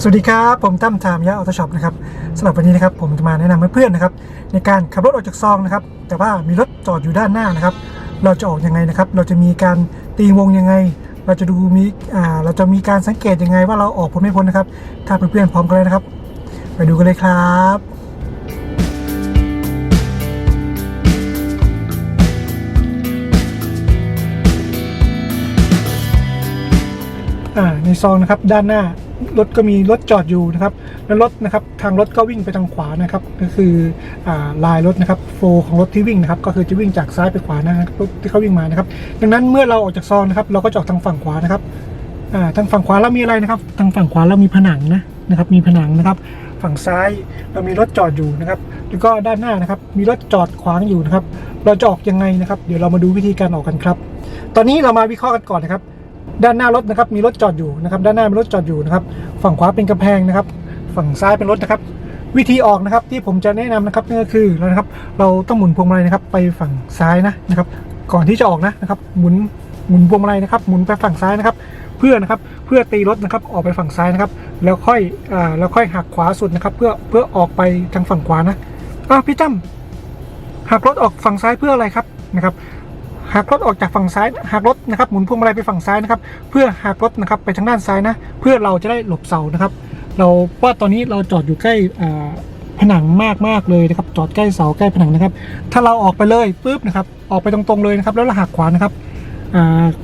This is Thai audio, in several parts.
สวัสดีครับ ผมตั้มทามยะออโตช็อปนะครับสำหรับวันนี้นะครับผมจะมาแนะนำเพื่อนๆนะครับในการขับรถออกจากซองนะครับแต่ว่ามีรถจอดอยู่ด้านหน้านะครับ เราจะออกยังไงนะครับ เราจะมีการตีวงยังไง เราจะดูมีอ่าเราจะมีการสังเกตยังไง ว่าเราออกพ้นไม่พ้นนะครับ ถ้าเพื่อนๆพร้อมกันเลยนะครับ ไปดูกันเลยครับอ่าในซองนะครับด้านหน้า รถก็มีรถจอดอยู่นะครับแล้วรถนะครับทางรถก็วิ่งไปทางขวานะครับ ก็คืออลายรถนะครับโฟของรถที่วิ่งนะครับก็คือจะวิ่งจากซ้ายไปขวานะครับรถที่เขาวิ่งมานะครับ ดังนั้นเมื่อเราออกจากซองนะครับ เราก็จออกทางฝั่งขวานะครับทางฝั่งขวาเรามีอะไรนะครับ ทางฝั่งขวาเรามีผนังนะนะครับมีผนังนะครับฝั่งซ้ายเรามีรถจอดอยู่นะครับ แล้วก็ด้านหน้านะครับ มีรถจอดขวางอยู่นะครับ เราจะออกยังไงนะครับ เดี๋ยวเรามาดูวิธีการออกกันครับ ตอนนี้เรามาวิเคราะห์กันก่อนนะครับ ด้านหน้ารถนะครับมีรถจอดอยู่นะครับ ด้านหน้ามีรถจอดอยู่นะครับ ฝั่งขวาเป็นกำแพงนะครับ ฝั่งซ้ายเป็นรถนะครับ วิธีออกนะครับที่ผมจะแนะนำนะครับนั่นก็คือเรานะครับ เราต้องหมุนพวงมาลัยนะครับ ไปฝั่งซ้ายนะนะครับ ก่อนที่จะออกนะนะครับ หมุนหมุนพวงมาลัยนะครับ หมุนไปฝั่งซ้ายนะครับ เพื่อนะครับเพื่อตีรถนะครับออกไปฝั่งซ้ายนะครับ แล้วค่อยอ่าแล้วค่อยหักขวาสุดนะครับ เพื่อเพื่อออกไปทางฝั่งขวานะอ้าวพี่จ้ำหักรถออกฝั่งซ้ายเพื่ออะไรครับนะครับ หากรถออกจากฝั่งซ้ายหากรถนะครับหมุนพวงมาลัยไปฝั่งซ้ายนะครับ เพื่อหากรถนะครับไปทางด้านซ้ายนะ เพื่อเราจะได้หลบเสานะครับ เราว่าตอนนี้เราจอดอยู่ใกล้ผนังมากมากๆเลยนะครับจอดใกล้เสาใกล้ผนังนะครับ ถ้าเราออกไปเลยปุ๊บนะครับออกไปตรงๆเลยนะครับ แล้วเราหักขวานะครับ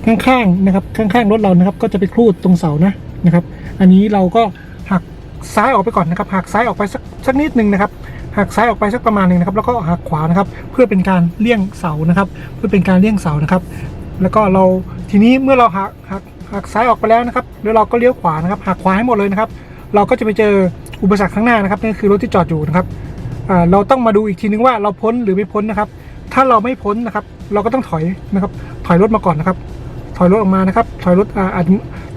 ข้างๆนะครับข้างๆรถเรานะครับ ก็จะไปครูดตรงเสานะนะครับ อันนี้เราก็หักซ้ายออกไปก่อนนะครับหักซ้ายออกไปสักสักนิดหนึ่งนะครับ หักซ้ายออกไปสักประมาณหนึ่งนะครับ แล้วก็หักขวานะครับ เพื่อเป็นการเลี่ยงเสานะครับ เพื่อเป็นการเลี่ยงเสานะครับ แล้วก็เราทีนี้เมื่อเราหักหักหักซ้ายออกไปแล้วนะครับแล้วเราก็เลี้ยวขวานะครับหักขวาให้หมดเลยนะครับ เราก็จะไปเจออุปสรรคข้างหน้านะครับนั่นคือรถที่จอดอยู่นะครับเราต้องมาดูอีกทีนึงว่าเราพ้นหรือไม่พ้นนะครับ ถ้าเราไม่พ้นนะครับ เราก็ต้องถอยนะครับ ถอยรถมาก่อนนะครับ อยรถออกมานะครับ ถอยรถอ่า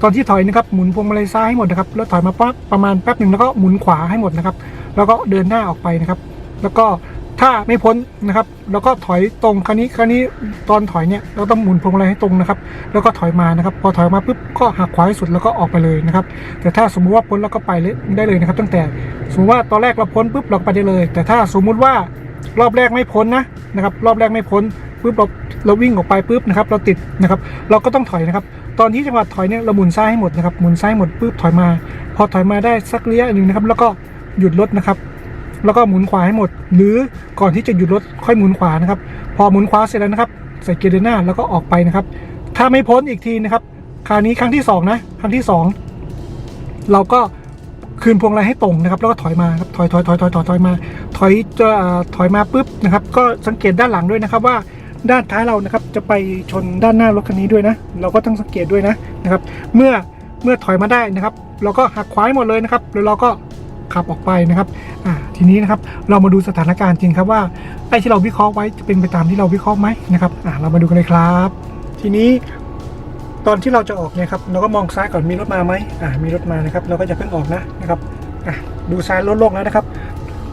ตอนที่ถอยนะครับหมุนพวงมาลัยซ้ายให้หมดนะครับ แล้วถอยมาปั๊บประมาณแป๊บหนึ่งแล้วก็หมุนขวาให้หมดนะครับ แล้วก็เดินหน้าออกไปนะครับ แล้วก็ถ้าไม่พ้นนะครับเราก็ถอยตรงครั้นี้ครั้นี้ตอนถอยเนี่ยเราต้องหมุนพวงมาลัยให้ตรงนะครับ แล้วก็ถอยมานะครับ พอถอยมาปุ๊บก็หักขวาให้สุดแล้วก็ออกไปเลยนะครับ แต่ถ้าสมมุติว่าพ้นเราก็ไปเลยได้เลยนะครับ ตั้งแต่สมมติว่าตอนแรกเราพ้นปุ๊บเราไปได้เลย แต่ถ้าสมมุติว่ารอบแรกไม่พ้นนะนะครับ รอบแรกไม่พ้นปุ๊บเรา เราวิ่งออกไปปุ๊บนะครับเราติดนะครับ เราก็ต้องถอยนะครับ ตอนที่จังหวะถอยเนี่ยเราหมุนซ้ายให้หมดนะครับหมุนซ้ายหมดปุ๊บถอยมา พอถอยมาได้สักระยะหนึ่งนะครับ แล้วก็หยุดรถนะครับ แล้วก็หมุนขวาให้หมด หรือก่อนที่จะหยุดรถค่อยหมุนขวานะครับ พอหมุนขวาเสร็จแล้วนะครับใส่เกียร์เดินหน้าแล้วก็ออกไปนะครับ ถ้าไม่พ้นอีกทีนะครับคราวนี้ครั้งที่สองนะครั้งที่สองเราก็คืนพวงมาลัยให้ตรงนะครับ แล้วก็ถอยมาครับถอยถอยถอยถอยถอยถอยมา ถอยจะถอยมาปุ๊บนะครับ ก็สังเกตด้านหลังด้วยนะครับว่า ด้านท้ายเรานะครับจะไปชนด้านหน้ารถคันนี้ด้วยนะ เราก็ต้องสังเกตด้วยนะนะครับ เมื่อเมื่อถอยมาได้นะครับ เราก็หักขวาให้หมดเลยนะครับ แล้วเราก็ขับออกไปนะครับอ่าทีนี้นะครับเรามาดูสถานการณ์จริงครับว่าไอ้ที่เราวิเคราะห์ไว้จะเป็นไปตามที่เราวิเคราะห์ไหมนะครับอ่าเรามาดูกันเลยครับ ทีนี้ตอนที่เราจะออกเนี่ยครับเราก็มองซ้ายก่อนมีรถมาไหมอ่ามีรถมานะครับ เราก็จะเพิ่งออกนะนะครับอะดูซ้ายรถโล่งแล้วนะครับ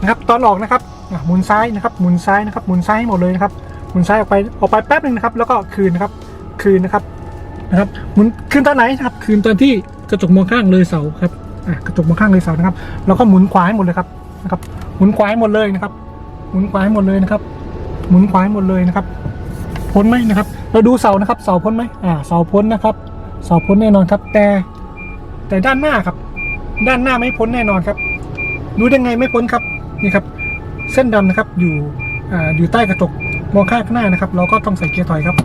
นะครับ ตอนออกนะครับอะหมุนซ้ายนะครับหมุนซ้ายนะครับหมุนซ้ายให้หมดเลยนะครับ หมุนซ้ายออกไปออกไปแป๊บหนึ่งนะครับ แล้วก็คืนนะครับคืนนะครับนะครับหมุนคืนตอนไหนนะครับ คืนตอนที่กระจกมองข้างเลยเสาครับอะกระจกมองข้างเลยเสานะครับเราก็หมุนขวาให้หมดเลยครับนะครับ หมุนขวาให้หมดเลยนะครับ หมุนขวาให้หมดเลยนะครับ หมุนขวาให้หมดเลยนะครับพ้นไหมนะครับ เราดูเสานะครับ เสาพ้นไหมอ่าเสาพ้นนะครับ เสาพ้นแน่นอนครับ แต่แต่ด้านหน้าครับ ด้านหน้าไม่พ้นแน่นอนครับรู้ได้ไงไม่พ้นครับนี่ครับ เส้นดำนะครับอยู่อ่าอยู่ใต้กระจก มองข้างข้างหน้านะครับ เราก็ต้องใส่เกียร์ถอยครับ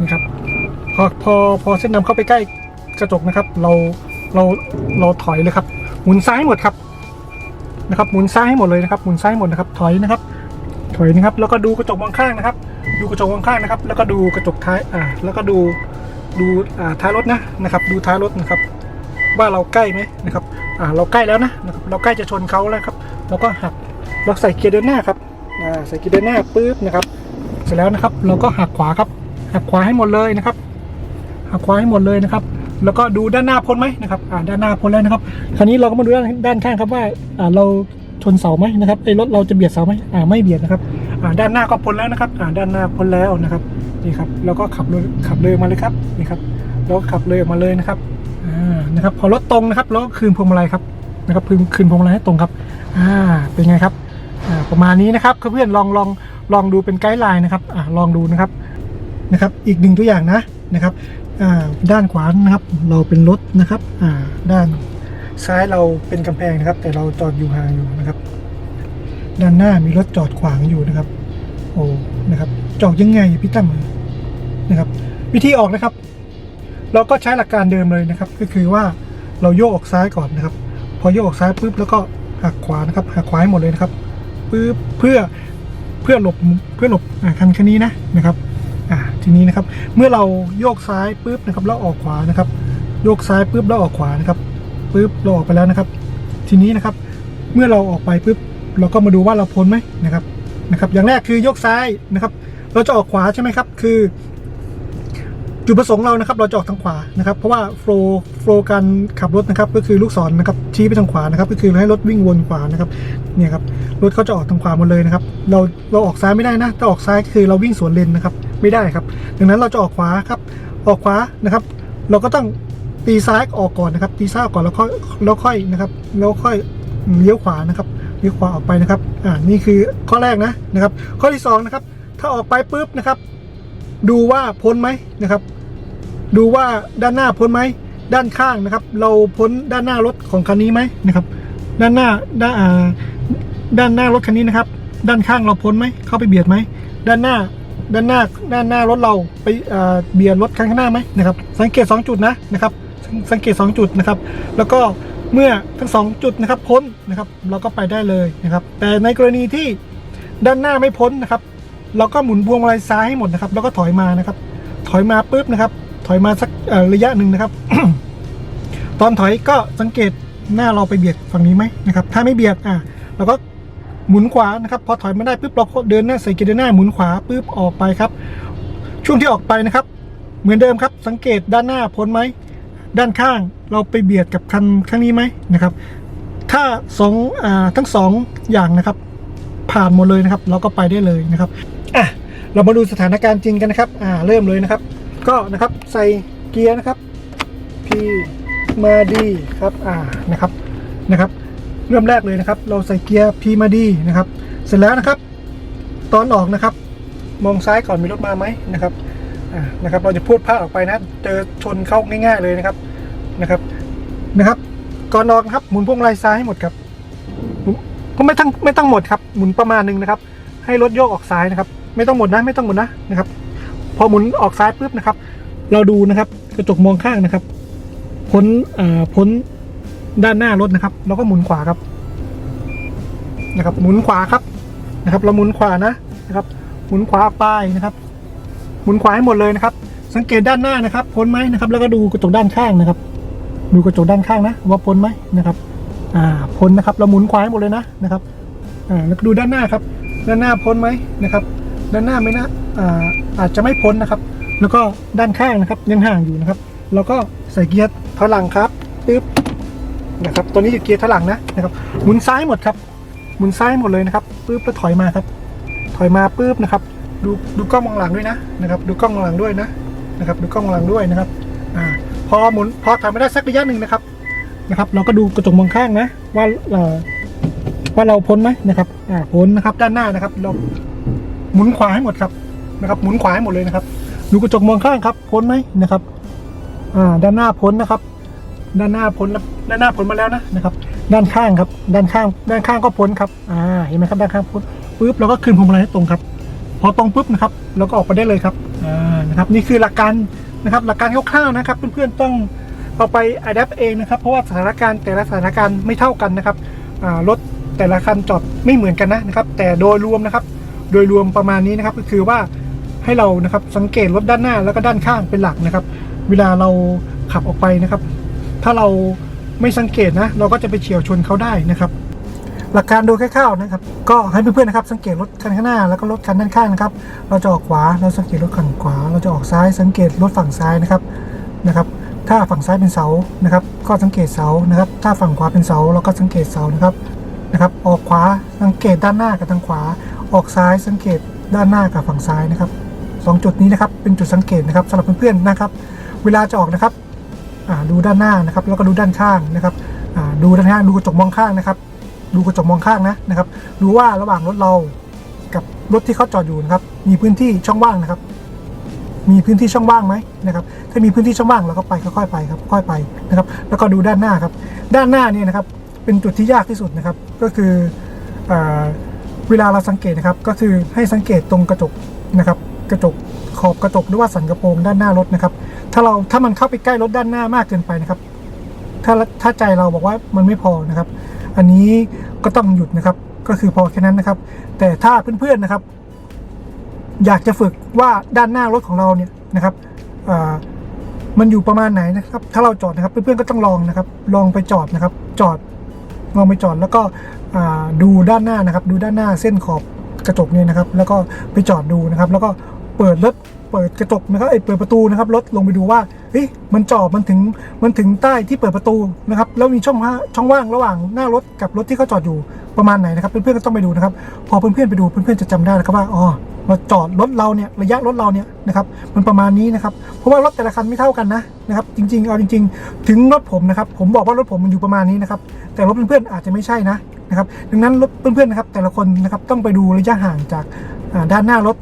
นี่ครับพอพอพอเส้นดำเข้าไปใกล้กระจกนะครับ เราเราเราถอยเลยครับ หมุนซ้ายหมดครับนะครับ หมุนซ้ายให้หมดเลยนะครับ หมุนซ้ายหมดนะครับ ถอยนะครับ ถอยนะครับ แล้วก็ดูกระจกมองข้างนะครับ ดูกระจกมองข้างนะครับ แล้วก็ดูกระจกท้ายอ่าแล้วก็ดูดูอ่าท้ายรถนะนะครับ ดูท้ายรถนะครับ ว่าเราใกล้ไหมนะครับอ่าเราใกล้แล้วนะนะครับ เราใกล้จะชนเขาแล้วครับเราก็หักเราใส่เกียร์เดินหน้าครับอ่าใส่เกียร์เดินหน้าปุ๊บนะครับ เสร็จแล้วนะครับ เราก็หักขวาครับ หักขวาให้หมดเลยนะครับ หักขวาให้หมดเลยนะครับ แล้วก็ดูด้านหน้าพ้นไหมนะครับ อ่าด้านหน้าพ้นแล้วนะครับ คราวนี้เราก็มาดูด้านด้านข้างครับว่าอ่าเราชนเสาไหมนะครับไอ้รถเราจะเบียดเสาไหมอ่าไม่เบียดนะครับ อ่าด้านหน้าก็พ้นแล้วนะครับ อ่าด้านหน้าพ้นแล้วนะครับนี่ครับแล้วก็ขับเลยขับเลยมาเลยครับนี่ครับเราก็ขับเลยออกมาเลยนะครับอ่านะครับ พอรถตรงนะครับแล้วก็คืนพวงมาลัยครับนะครับคืนคืนพวงมาลัยให้ตรงครับ อ่าเป็นไงครับอ่าประมาณนี้นะครับเพื่อนๆลองลอง ลองดูเป็นไกด์ไลน์นะครับอ่าลองดูนะครับนะครับ อีกหนึ่งตัวอย่างนะนะครับอ่าด้านขวานะครับ เราเป็นรถนะครับอ่าด้านซ้ายเราเป็นกำแพงนะครับ แต่เราจอดอยู่ห่างอยู่นะครับ ด้านหน้ามีรถจอดขวางอยู่นะครับโอ้นะครับจอดยังไงพี่ตั้มนะครับ วิธีออกนะครับ เราก็ใช้หลักการเดิมเลยนะครับ ก็คือว่าเราโยกออกซ้ายก่อนนะครับ พอโยกออกซ้ายปุ๊บแล้วก็หักขวานะครับหักขวาให้หมดเลยนะครับปุ๊บเพื่อ พื่อหลบเพื่อหลบคันคันนี้นะนะครับอ่าทีนี้นะครับเมื่อเราโยกซ้ายปุ๊บนะครับแล้วออกขวานะครับ โยกซ้ายปุ๊บแล้วออกขวานะครับปุ๊บเราออกไปแล้วนะครับ ทีนี้นะครับเมื่อเราออกไปปุ๊บเราก็มาดูว่าเราพ้นไหมนะครับนะครับ อย่างแรกคือโยกซ้ายนะครับ เราจะออกขวาใช่ไหมครับ คือ จุดประสงค์เรานะครับเราจะออกทางขวานะครับเพราะว่าโฟล์โฟล์การขับรถนะครับก็คือลูกศรนะครับชี้ไปทางขวานะครับก็คือให้รถวิ่งวนขวานะครับเนี่ยครับรถเขาจะออกทางขวาหมดเลยนะครับเราเราออกซ้ายไม่ได้นะถ้าออกซ้ายก็คือเราวิ่งสวนเลนนะครับไม่ได้ครับ ดังนั้นเราจะออกขวาครับออกขวานะครับ เราก็ต้องตีซ้ายออกก่อนนะครับตีซ้ายออกก่อนแล้วค่อยแล้วค่อยนะครับแล้วค่อยเลี้ยวขวานะครับเลี้ยวขวาออกไปนะครับอ่านี่คือข้อแรกนะนะครับข้อที่สองนะครับถ้าออกไปปุ๊บนะครับดูว่าพ้นไหมนะครับ ดูว่าด้านหน้าพ้นไหมด้านข้างนะครับ เราพ้นด้านหน้ารถของคันนี้ไหมนะครับ ด้านหน้าด้านด้านหน้ารถคันนี้นะครับ ด้านข้างเราพ้นไหมเข้าไปเบียดไหมด้านหน้าด้านหน้าด้านหน้ารถเราไปเบียดรถคันข้างหน้าไหมนะครับ สังเกต 2 จุดนะนะครับสังสังเกต 2 จุดนะครับ แล้วก็เมื่อทั้ง 2 จุดนะครับพ้นนะครับ เราก็ไปได้เลยนะครับ แต่ในกรณีที่ด้านหน้าไม่พ้นนะครับ เราก็หมุนพวงมาลัยซ้ายให้หมดนะครับ แล้วก็ถอยมานะครับ ถอยมาปุ๊บนะครับ ถอยมาสักระยะหนึ่งนะครับ ตอนถอยก็สังเกตหน้าเราไปเบียดฝั่งนี้ไหมนะครับ ถ้าไม่เบียดอะเราก็หมุนขวานะครับ พอถอยมาได้ปุ๊บเราก็เดินหน้าใส่เกียร์เดินหน้าหมุนขวาปุ๊บออกไปครับ ช่วงที่ออกไปนะครับ เหมือนเดิมครับ สังเกตด้านหน้าพ้นไหมด้านข้างเราไปเบียดกับคันข้างนี้ไหมนะครับ ถ้าสองอ่าทั้งสองอย่างนะครับ ผ่านหมดเลยนะครับ เราก็ไปได้เลยนะครับอะเรามาดูสถานการณ์จริงกันนะครับอ่าเริ่มเลยนะครับ ก็นะครับใส่เกียร์นะครับ P มาดีครับอ่านะครับนะครับ เริ่มแรกเลยนะครับ เราใส่เกียร์ P มาดีนะครับ เสร็จแล้วนะครับ ตอนออกนะครับ มองซ้ายก่อนมีรถมาไหมนะครับอ่านะครับ เราจะพูดพลาดออกไปนะเจอชนเข้าง่าย ๆเลยนะครับนะครับนะครับ ก่อนออกนะครับหมุนพวงมาลัยซ้ายให้หมดครับก็ไม่ต้องไม่ต้องหมดครับหมุนประมาณหนึงนะครับ ให้รถโยกออกซ้ายนะครับ ไม่ต้องหมดนะไม่ต้องหมดนะนะครับ พอหมุนออกซ้ายปุ๊บนะครับ เราดูนะครับกระจกมองข้างนะครับ พ้นเอ่อพ้นด้านหน้ารถนะครับเราก็หมุนขวาครับนะครับ หมุนขวาครับนะครับ เราหมุนขวานะนะครับ หมุนขวาออกไปนะครับ หมุนขวาให้หมดเลยนะครับ สังเกตด้านหน้านะครับ พ้นไหมนะครับ แล้วก็ดูกระจกด้านข้างนะครับ ดูกระจกด้านข้างนะ ว่าพ้นไหมนะครับ อ่า พ้นนะครับ เราหมุนขวาให้หมดเลยนะนะครับ อ่า แล้วก็ดูด้านหน้าครับ ด้านหน้าพ้นไหมนะครับ ด้านหน้าไม่นะ อาอาจจะไม่พ้นนะครับ แล้วก็ด้านข้างนะครับยังห่างอยู่นะครับเราก็ใส่เกียร์ถอยหลังครับปึ๊บนะครับตัวนี้อยู่เกียร์ถอยหลังนะนะครับหมุนซ้ายหมดครับหมุนซ้ายหมดเลยนะครับปึ๊บแล้วถอยมาครับ ถอยมาปึ๊บนะครับ ดูดูกล้องมองหลังด้วยนะนะครับ ดูกล้องมองหลังด้วยนะนะครับ ดูกล้องมองหลังด้วยนะครับอ่าพอหมุนพอถอยมาได้สักระยะหนึ่งนะครับนะครับเราก็ดูกระจกมองข้างนะ ว่าเออว่าเราพ้นไหมนะครับอ่าพ้นนะครับด้านหน้านะครับเราหมุนขวาให้หมดครับ นะครับหมุนขวาให้หมดเลยนะครับ ดูกระจกมองข้างครับพ้นไหมนะครับ อ่า ด้านหน้าพ้นนะครับ ด้านหน้าพ้นด้านหน้าพ้นมาแล้วนะนะครับ ด้านข้างครับ ด้านข้าง ด้านข้างก็พ้นครับ อ่า เห็นไหมครับด้านข้างพ้นปุ๊บเราก็คืนพวงมาลัยให้ตรงครับ พอตรงปุ๊บนะครับเราก็ออกไปได้เลยครับ อ่า นะครับ นี่คือหลักการนะครับ หลักการคร่าวๆนะครับ เพื่อนๆต้องเอาไปอัดแอปเองนะครับ เพราะว่าสถานการณ์แต่ละสถานการณ์ไม่เท่ากันนะครับ อ่ารถแต่ละคันจอดไม่เหมือนกันนะนะครับ แต่โดยรวมนะครับ โดยรวมประมาณนี้นะครับ ก็คือว่า ให้เรานะครับสังเกตรถด้านหน้าแล้วก็ด้านข้างเป็นหลักนะครับ เวลาเราขับออกไปนะครับ ถ้าเราไม่สังเกตนะ เราก็จะไปเฉียวชนเขาได้นะครับ หลักการดูคร่าวๆนะครับ ก็ให้เพื่อนๆนะครับ สังเกตรถคันข้างหน้าแล้วก็รถคันด้านข้างนะครับ เราจะออกขวาเราสังเกตรถคันขวา เราจะออกซ้ายสังเกตรถฝั่งซ้ายนะครับนะครับ ถ้าฝั่งซ้ายเป็นเสานะครับ ก็สังเกตเสานะครับ ถ้าฝั่งขวาเป็นเสาเราก็สังเกตเสานะครับนะครับ ออกขวาสังเกตด้านหน้ากับทางขวา ออกซ้ายสังเกตด้านหน้ากับฝั่งซ้ายนะครับ สองจุดนี้นะครับ เป็นจุดสังเกตนะครับสำหรับเพื่อนๆนะครับ เวลาจะออกนะครับดูด้านหน้านะครับ แล้วก็ดูด้านข้างนะครับดูด้านข้างดูกระจกมองข้างนะครับ ดูกระจกมองข้างนะนะครับ ดูว่าระหว่างรถเรากับรถที่เขาจอดอยู่นะครับ มีพื้นที่ช่องว่างนะครับ มีพื้นที่ช่องว่างไหมนะครับ ถ้ามีพื้นที่ช่องว่างเราก็ไปค่อยๆไปครับ ค่อยไปนะครับ แล้วก็ดูด้านหน้าครับ ด้านหน้าเนี่ยนะครับ เป็นจุดที่ยากที่สุดนะครับ ก็คือเวลาเราสังเกตนะครับ ก็คือให้สังเกตตรงกระจกนะครับ กระจกขอบกระจกหรือว่าสันกระโปรงด้านหน้ารถนะครับ ถ้าเราถ้ามันเข้าไปใกล้รถด้านหน้ามากเกินไปนะครับ ถ้าถ้าใจเราบอกว่ามันไม่พอนะครับ อันนี้ก็ต้องหยุดนะครับ ก็คือพอแค่นั้นนะครับ แต่ถ้าเพื่อนๆนะครับ อยากจะฝึกว่าด้านหน้ารถของเราเนี่ยนะครับอ่ามันอยู่ประมาณไหนนะครับ ถ้าเราจอดนะครับ เพื่อนๆก็ต้องลองนะครับ ลองไปจอดนะครับ จอดลองไปจอดแล้วก็อ่าดูด้านหน้านะครับ ดูด้านหน้าเส้นขอบกระจกเนี่ยนะครับ แล้วก็ไปจอดดูนะครับ แล้วก็ เปิดรถเปิดกระจกนะครับเอ้เปิดประตูนะครับรถลงไปดูว่าเฮ้ยมันจอดมันถึงมันถึงใต้ที่เปิดประตูนะครับแล้วมีช่องว่างช่องว่างระหว่างหน้ารถกับรถที่เขาจอดอยู่ประมาณไหนนะครับเพื่อนๆก็ต้องไปดูนะครับ พอเพื่อนๆไปดูเพื่อนๆจะจำได้นะครับว่าอ๋อเราจอดรถเราเนี่ยระยะรถเราเนี่ยนะครับมันประมาณนี้นะครับเพราะว่ารถแต่ละคันไม่เท่ากันนะนะครับจริง ๆเอาจริง ๆ ถึงรถผมนะครับผมบอกว่ารถผมมันอยู่ประมาณนี้นะครับแต่รถเพื่อนๆอาจจะไม่ใช่นะนะครับดังนั้นรถเพื่อนๆนะครับแต่ละคนนะครับต้องไปดูระยะห่างจากด้านหน้ารถ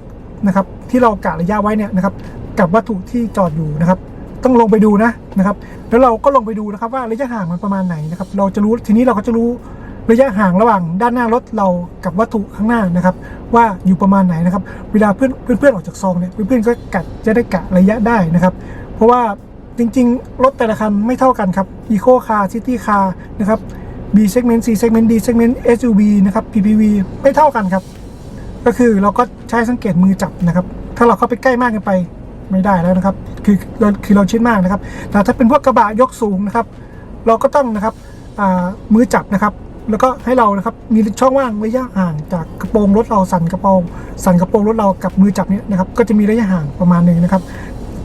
นะครับ ที่เรากะระยะไว้เนี่ยนะครับ กับวัตถุที่จอดอยู่นะครับ ต้องลงไปดูนะนะครับ แล้วเราก็ลงไปดูนะครับว่าระยะห่างมันประมาณไหนนะครับ เราจะรู้ทีนี้เราก็จะรู้ระยะห่างระหว่างด้านหน้ารถเรากับวัตถุข้างหน้านะครับ ว่าอยู่ประมาณไหนนะครับ เวลาเพื่อนเพื่อนออกจากซองเนี่ยเพื่อนๆก็กัดจะได้กะระยะได้นะครับ เพราะว่าจริงๆ รถแต่ละคันไม่เท่ากันครับ Eco Car City Car นะครับ B segment C segment D segment SUV นะครับ PPV ไม่เท่ากันครับ ก็คือเราก็ใช้สังเกตมือจับนะครับ ถ้าเราเข้าไปใกล้มากเกินไปไม่ได้แล้วนะครับ คือเราคือเราชิดมากนะครับ แต่ถ้าเป็นพวกกระบะยกสูงนะครับ เราก็ต้องนะครับมือจับนะครับ แล้วก็ให้เรานะครับมีช่องว่างระยะห่างจากกระโปรงรถเราสั่นกระโปรงสั่นกระโปรงรถเรากับมือจับเนี่ยนะครับ ก็จะมีระยะห่างประมาณหนึ่งนะครับ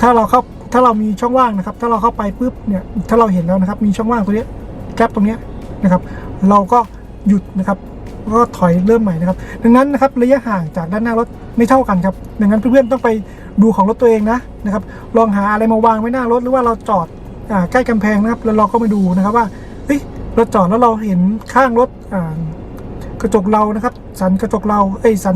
ถ้าเราเข้าถ้าเรามีช่องว่างนะครับ ถ้าเราเข้าไปปุ๊บเนี่ยถ้าเราเห็นแล้วนะครับ มีช่องว่างตัวเนี้ยแกลบตรงเนี้ยนะครับ เราก็ หยุดนะครับก็ถอยเริ่มใหม่นะครับ ดังนั้นนะครับระยะห่างจากด้านหน้ารถไม่เท่ากันครับ ดังนั้นเพื่อนๆต้องไปดูของรถตัวเองนะนะครับ ลองหาอะไรมาวางไว้หน้ารถหรือว่าเราจอดอใกล้กำแพงนะครับ แล้วเราก็มาดูนะครับว่าเฮ้ยเราจอดแล้วเราเห็นข้างรถกระจกเรานะครับ สันกระจกเราเอ้ยสัน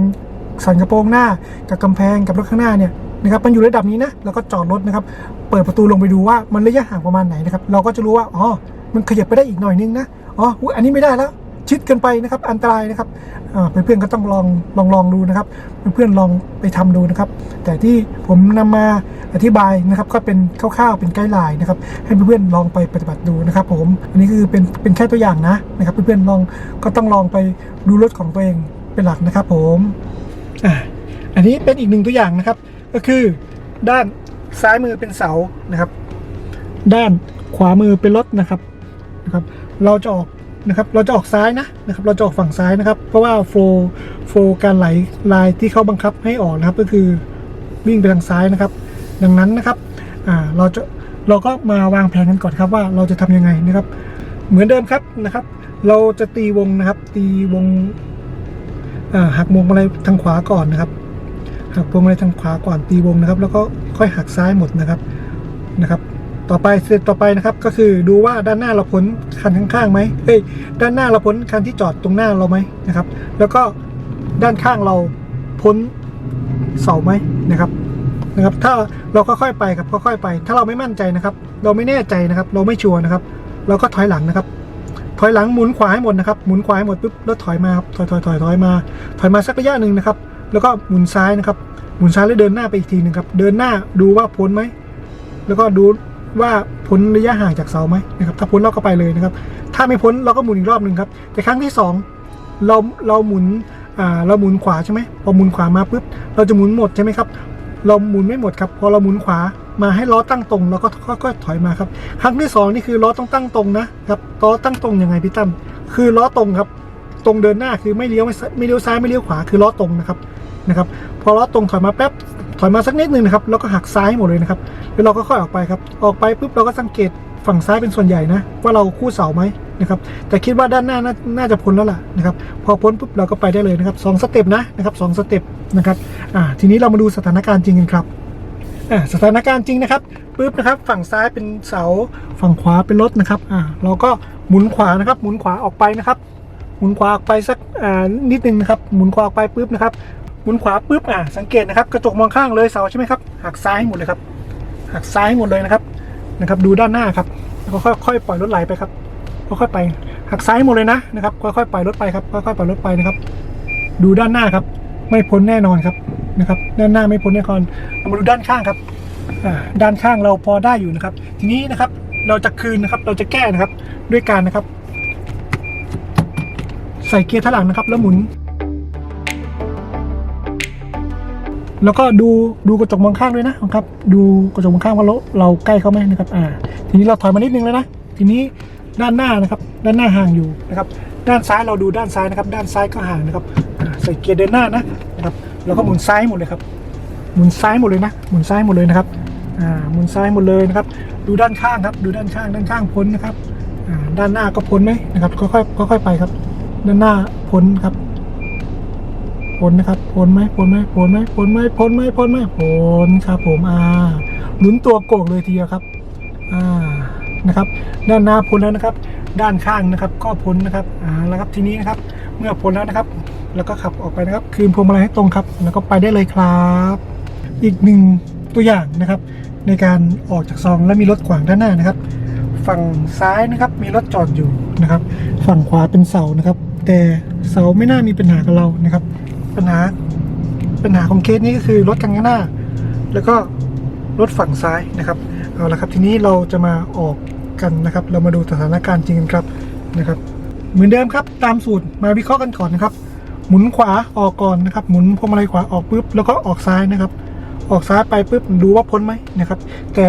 สันกระโปรงหน้ากับกำแพงกับรถข้างหน้าเนี่ยนะครับมันอยู่ระดับนี้นะแล้วก็จอดรถนะครับ เปิดประตูลงไปดูว่ามันระยะห่างประมาณไหนนะครับ เราก็จะรู้ว่าอ๋อมันขยับไปได้อีกหน่อยนึงนะอ๋ออันนี้ไม่ได้แล้ว ชิดเกินไปนะครับ อันตรายนะครับเพื่อนๆก็ต้องลองลองลองดูนะครับเพื่อนๆลองไปทำดูนะครับ แต่ที่ผมนำมาอธิบายนะครับ ก็เป็นคร่าวๆเป็นไกด์ไลน์นะครับ ให้เพื่อนๆลองไปปฏิบัติดูนะครับ ผมอันนี้คือเป็นเป็นแค่ตัวอย่างนะนะครับ เพื่อนๆลองก็ต้องลองไปดูรถของตัวเองเป็นหลักนะครับ ผมอ่าอันนี้เป็นอีกหนึ่งตัวอย่างนะครับ ก็คือด้านซ้ายมือเป็นเสานะครับ ด้านขวามือเป็นรถนะครับนะครับ เราจะออก นะครับเราจะออกซ้ายนะนะครับเราจะออกฝั่งซ้ายนะครับ เพราะว่าโฟล์โฟล์การไหลลายที่เขาบังคับให้ออกนะครับ ก็คือวิ่งไปทางซ้ายนะครับ ดังนั้นนะครับเราจะเราก็มาวางแผนกันก่อนครับว่าเราจะทำยังไงนะครับ เหมือนเดิมครับนะครับ เราจะตีวงนะครับ ตีวงหักมุมอะไรทางขวาก่อนนะครับ หักวงมาลัยทางขวาก่อนตีวงนะครับ แล้วก็ค่อยหักซ้ายหมดนะครับนะครับ ต่อไปสเต็ปต่อไปนะครับก็คือดูว่าด้านหน้าเราพ้นคันข้างๆไหมเอ้ยด้านหน้าเราพ้นคันที่จอดตรงหน้าเราไหมนะครับ แล้วก็ด้านข้างเราพ้นเสาไหมนะครับนะครับ ถ้าเราค่อยๆไปครับค่อยๆไป ถ้าเราไม่มั่นใจนะครับ เราไม่แน่ใจนะครับ เราไม่ชัวร์นะครับ เราก็ถอยหลังนะครับ ถอยหลังหมุนขวาให้หมดนะครับหมุนขวาให้หมดปุ๊บแล้วถอยมาครับถอยถอยถอยถอยมา ถอยมาสักระยะหนึ่งนะครับ แล้วก็หมุนซ้ายนะครับ หมุนซ้ายแล้วเดินหน้าไปอีกทีหนึ่งครับ เดินหน้าดูว่าพ้นไหมแล้วก็ดู ว่าพ้นระยะห่างจากเสาไหมนะครับถ้าพ้นเราก็ไปเลยนะครับ ถ้าไม่พ้นเราก็หมุนอีกรอบหนึ่งครับ แต่ครั้งที่สองเราเราหมุนอ่าเราหมุนขวาใช่ไหมพอหมุนขวามาปุ๊บเราจะหมุนหมดใช่ไหมครับเราหมุนไม่หมดครับพอเราหมุนขวามาให้ล้อตั้งตรงเราก็ค่อยๆถอยมาครับครั้งที่สองนี่คือล้อต้องตั้งตรงนะครับล้อตั้งตรงยังไงพี่ตั้มคือล้อตรงครับ ตรงเดินหน้าคือไม่เลี้ยวไม่เลี้ยวซ้ายไม่เลี้ยวขวาคือล้อตรงนะครับนะครับ พอล้อตรงถอยมาแป๊บ ถอยมาสักนิดนึงนะครับแล้วก็หักซ้ายหมดเลยนะครับแล้วเราก็ค่อยออกไปครับ ออกไปปุ๊บเราก็สังเกตฝั่งซ้ายเป็นส่วนใหญ่นะ ว่าเราคู่เสาไหมนะครับแต่คิดว่าด้านหน้านาน่าจะพ้นแล้วล่ะนะครับพอพ้นปุ๊บเราก็ไปได้เลยนะครับสองสเต็ปนะนะครับสองสเต็ปนะครับอ่าทีนี้เรามาดูสถานการณ์จริงกันครับอ่าสถานการณ์จริงนะครับปุ๊บนะครับฝั่งซ้ายเป็นเสาฝั่งขวาเป็นรถนะครับอ่าเราก็หมุนขวานะครับหมุนขวาออกไปนะครับหมุนขวาออกไปสักอ่านิดนึงนะครับหมุนขวาออกไปปุ๊บนะครับ หมุนขวาปุ๊บอ่าสังเกตนะครับกระจกมองข้างเลยเสาใช่ไหมครับหักซ้ายให้หมดเลยครับหักซ้ายให้หมดเลยนะครับนะครับ ดูด้านหน้าครับแล้วก็ค่อยๆปล่อยรถไหลไปครับค่อยๆไปหักซ้ายให้หมดเลยนะนะครับค่อยๆปล่อยรถไปครับค่อยๆปล่อยรถไปนะครับ ดูด้านหน้าครับ ไม่พ้นแน่นอนครับนะครับ ด้านหน้าไม่พ้นแน่นอนเรามาดูด้านข้างครับอ่าด้านข้างเราพอได้อยู่นะครับ ทีนี้นะครับเราจะคืนนะครับ เราจะแก้นะครับด้วยการนะครับ ใส่เกียร์ถลังนะครับ แล้วหมุน แล้วก็ดูดูกระจกมองข้างด้วยนะครับ ดูกระจกมองข้างว่าเราเราใกล้เขาไหมนะครับ อ่า ทีนี้เราถอยมานิดนึงแล้วนะ ทีนี้ด้านหน้านะครับ ด้านหน้าห่างอยู่นะครับ ด้านซ้ายเราดูด้านซ้ายนะครับ ด้านซ้ายก็ห่างนะครับ ใส่เกียร์เดินหน้านะนะครับ แล้วก็หมุนซ้ายหมดเลยครับ หมุนซ้ายหมดเลยนะ หมุนซ้ายหมดเลยนะครับ อ่า หมุนซ้ายหมดเลยนะครับ ดูด้านข้างครับ ดูด้านข้าง ด้านข้างพ้นนะครับ อ่า ด้านหน้าก็พ้นไหมนะครับ ค่อยๆค่อยๆไปครับ ด้านหน้าพ้นครับ พ้นนะครับพ้นไหมพ้นไหมพ้นไหมพ้นไหมพ้นไหมพ้นไหมพ้นครับ ผมอ่าหมุนตัวโก่งเลยทีเดียวครับอ่านะครับ ด้านหน้าพ้นแล้วนะครับ ด้านข้างนะครับ ก็พ้นนะครับอ่าแล้วครับทีนี้นะครับ เมื่อพ้นแล้วนะครับ แล้วก็ขับออกไปนะครับ คืนพวงมาลัยให้ตรงครับ แล้วก็ไปได้เลยครับ อีกหนึ่งตัวอย่างนะครับ ในการออกจากซองแล้วมีรถขวางด้านหน้านะครับ ฝั่งซ้ายนะครับมีรถจอดอยู่นะครับ ฝั่งขวาเป็นเสานะครับ แต่เสาไม่น่ามีปัญหากับเรานะครับ ปัญหาปัญหาของเคสนี้ก็คือรถข้างหน้า แล้วก็รถฝั่งซ้ายนะครับเอาละครับทีนี้เราจะมาออกกันนะครับ เรามาดูสถานการณ์จริงกันครับนะครับ เหมือนเดิมครับตามสูตรมาวิเคราะห์กันก่อนนะครับ หมุนขวาออกก่อนนะครับ หมุนพวงมาลัยขวาออกปุ๊บแล้วก็ออกซ้ายนะครับ ออกซ้ายไปปุ๊บดูว่าพ้นไหมนะครับ แต่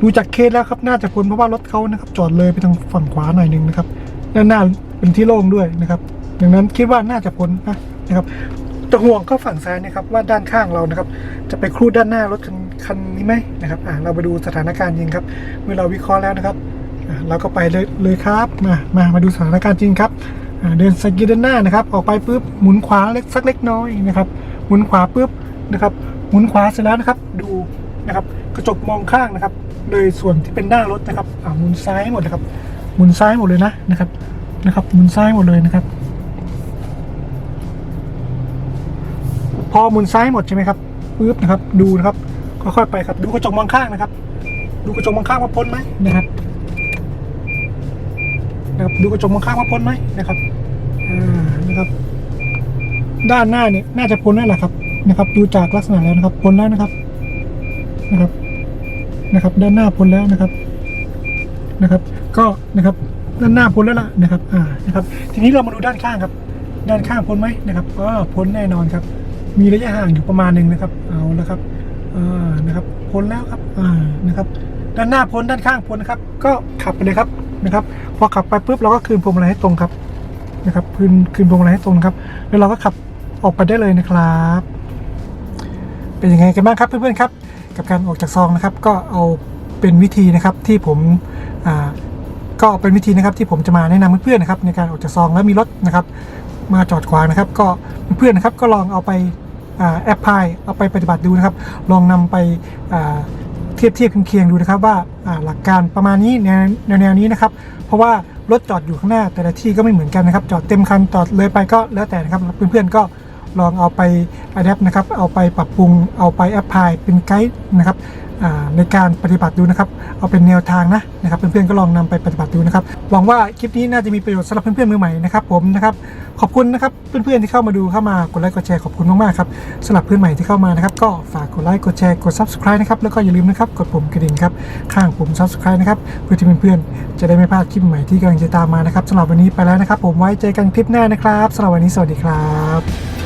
ดูจากเคสแล้วครับน่าจะพ้นเพราะว่ารถเขานะครับจอดเลยไปทางฝั่งขวาหน่อยหนึ่งนะครับด้านหน้าเป็นที่โล่งด้วยนะครับ ดังนั้นคิดว่าน่าจะพ้นนะ นะครับต่ห่วงก็ฝั่งซ้ายนะครับว่าด้านข้างเรานะครับ จะไปครูดด้านหน้ารถคันคนนี้ไหมนะครับอ่าเราไปดูสถานการณ์จริงครับ เมื่อเราวิเคราะห์แล้วนะครับเราก็ไปเลยเลยครับมามามาดูสถานการณ์จริงครับเดินสกีด้านหน้านะครับ ออกไปปุ๊บหมุนขวาเล็กสักเล็กน้อยนะครับ หมุนขวาปุ๊บนะครับ หมุนขวาเสร็จแล้วนะครับ ดูนะครับ กระจกมองข้างนะครับ โดยส่วนที่เป็นหน้ารถนะครับหมุนซ้ายหมดนะครับ หมุนซ้ายหมดเลยนะนะครับนะครับ หมุนซ้ายหมดเลยนะครับ อหมุนซ้ายหมดใช่ไหมครับปึ๊บนะครับ ดูนะครับ ค่อยๆไปครับ ดูกระจกมองข้างนะครับ ดูกระจกมองข้างว่าพ้นไหมนะครับนะครับ ดูกระจกมองข้างว่าพ้นไหมนะครับอ่านะครับ ด้านหน้าเนี่ยน่าจะพ้นแล้วแหละครับนะครับ ดูจากลักษณะแล้วนะครับพ้นแล้วนะครับนะครับนะครับ ด้านหน้าพ้นแล้วนะครับนะครับ ก็นะครับด้านหน้าพ้นแล้วล่ะนะครับ อ่านะครับ ทีนี้เรามาดูด้านข้างครับ ด้านข้างพ้นไหมนะครับก็พ้นแน่นอนครับ มีระยะห่างอยู่ประมาณหนึ่งนะครับ เอาแล้วครับอ่านะครับ พ้นแล้วครับอ่านะครับ ด้านหน้าพ้นด้านข้างพ้นนะครับ ก็ขับไปเลยครับนะครับ พอขับไปปุ๊บเราก็คืนพวงมาลัยให้ตรงครับนะครับ คืนคืนพวงมาลัยให้ตรงครับ แล้วเราก็ขับออกไปได้เลยนะครับ เป็นยังไงกันบ้างครับเพื่อนๆครับ กับการออกจากซองนะครับ ก็เอาเป็นวิธีนะครับที่ผมอ่าก็เป็นวิธีนะครับที่ผมจะมาแนะนำเพื่อนๆนะครับในการออกจากซองแล้วมีรถนะครับ มาจอดขวางนะครับ ก็เพื่อนๆนะครับก็ลองเอาไป แอปพลายเอาไปปฏิบัติดูนะครับ ลองนำไปเทียบเทียบเคียงดูนะครับว่าหลักการประมาณนี้แนวแนวแนวนี้นะครับ เพราะว่ารถจอดอยู่ข้างหน้าแต่ละที่ก็ไม่เหมือนกันนะครับ จอดเต็มคันจอดเลยไปก็แล้วแต่นะครับเพื่อนๆก็ ลองเอาไปอัดแอปนะครับ เอาไปปรับปรุง เอาไปแอปพลายเป็นไกด์นะครับในการปฏิบัติดูนะครับ เอาเป็นแนวทางนะนะครับเพื่อนๆก็ลองนำไปปฏิบัติดูนะครับหวังว่าคลิปนี้น่าจะมีประโยชน์สำหรับเพื่อนๆมือใหม่นะครับผมนะครับขอบคุณนะครับเพื่อนๆที่เข้ามาดูเข้ามากดไลค์กดแชร์ขอบคุณมากๆครับสำหรับเพื่อนใหม่ที่เข้ามานะครับก็ฝากกดไลค์กดแชร์กด subscribe นะครับแล้วก็อย่าลืมนะครับกดปุ่มกระดิ่งครับข้างปุ่ม subscribe นะครับเพื่อที่เพื่อนๆจะได้ไม่พลาดคลิปใหม่ที่กำลังจะตามมานะครับสำหรับวันนี้ไปแล้วนะครับ ผมไว้เจอกันคลิปหน้านะครับสำหรับวันนี้สวัสดีครับ